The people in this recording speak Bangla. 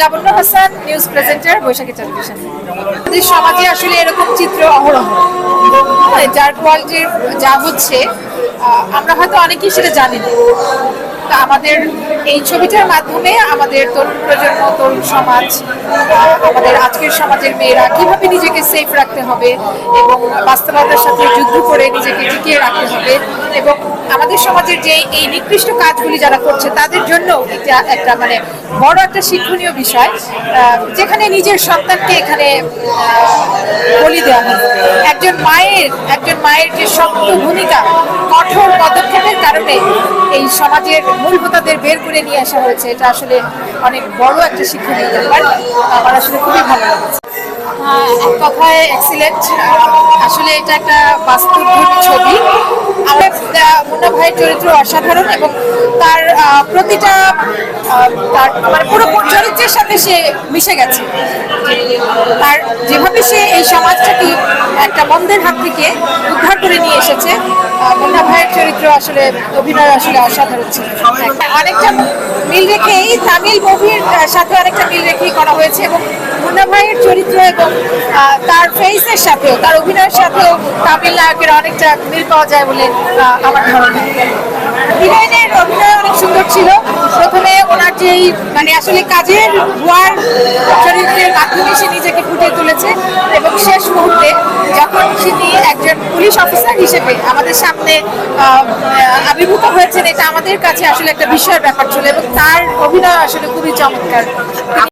Labanya Hasan news presenter Baishakhi television আমাদের সমাজে আসলে এরকম চিত্র অহরহ। যার কোয়ালিটির যা হচ্ছে আমরা হয়তো অনেকেই সেটা জানি না। তা আমাদের এই ছবিটার মাধ্যমে আমাদের তরুণ প্রজন্ম, তরুণ সমাজ, আমাদের আজকের সমাজের মেয়েরা কীভাবে নিজেকে সেফ রাখতে হবে এবং বাস্তবতার সাথে যুদ্ধ করে নিজেকে টিকিয়ে রাখতে হবে এবং আমাদের সমাজের যে এই নিকৃষ্ট কাজগুলি যারা করছে তাদের জন্য এটা একটা মানে বড় একটা শিক্ষণীয় বিষয়। যেখানে নিজের সন্তানকে এখানে বলি দেওয়া হয়। একজন মায়ের একজন মায়ের যে শক্ত ভূমিকা কঠোর পদক্ষেপের কারণে এই সমাজের মূল হোতাদের বের করে নিয়ে আসা হয়েছে এটা আসলে অনেক বড় একটা শিক্ষণীয় ব্যাপার। আমার আসলে খুবই ভালো লেগেছে। হ্যাঁ, এক কথায় এক্সিলেন্ট আসলে এটা একটা বাস্তব ছবি। আমার ভাইয়ের চরিত্র অসাধারণ এবং তার প্রতিটা তার মানে পুরো চরিত্রের সাথে সে মিশে গেছে। তার, যেভাবে সে এই সমাজটাকে একটা বন্ধের হাত থেকে উদ্ধার করে নিয়ে এসেছে মুন্না ভাইয়ের চরিত্র আসলে, অভিনয় আসলে অসাধারণ ছিল। অনেকটা মিল রেখেই, তামিল মুভির সাথে অনেকটা মিল রেখেই করা হয়েছে এবং মুন্না ভাইয়ের চরিত্র এবং তার ফেসের সাথেও, তার অভিনয়ের সাথেও তামিল নায়কের অনেকটা মিল পাওয়া যায় বলে আমার ধারণা। হিরোইনের অভিনয় অনেক সুন্দর ছিল। প্রথমে ওনার যেই মানে আসলে কাজের ভুয়ার চরিত্রের মাধ্যমে সে নিজেকে ফুটিয়ে তুলেছে এবং শেষ মুহূর্তে যখন তিনি একজন পুলিশ অফিসার হিসেবে আমাদের সামনে আবির্ভূত হয়েছেন, এটা আমাদের কাছে আসলে একটা বিষয়ের ব্যাপার ছিল এবং তার অভিনয় আসলে খুবই চমৎকার।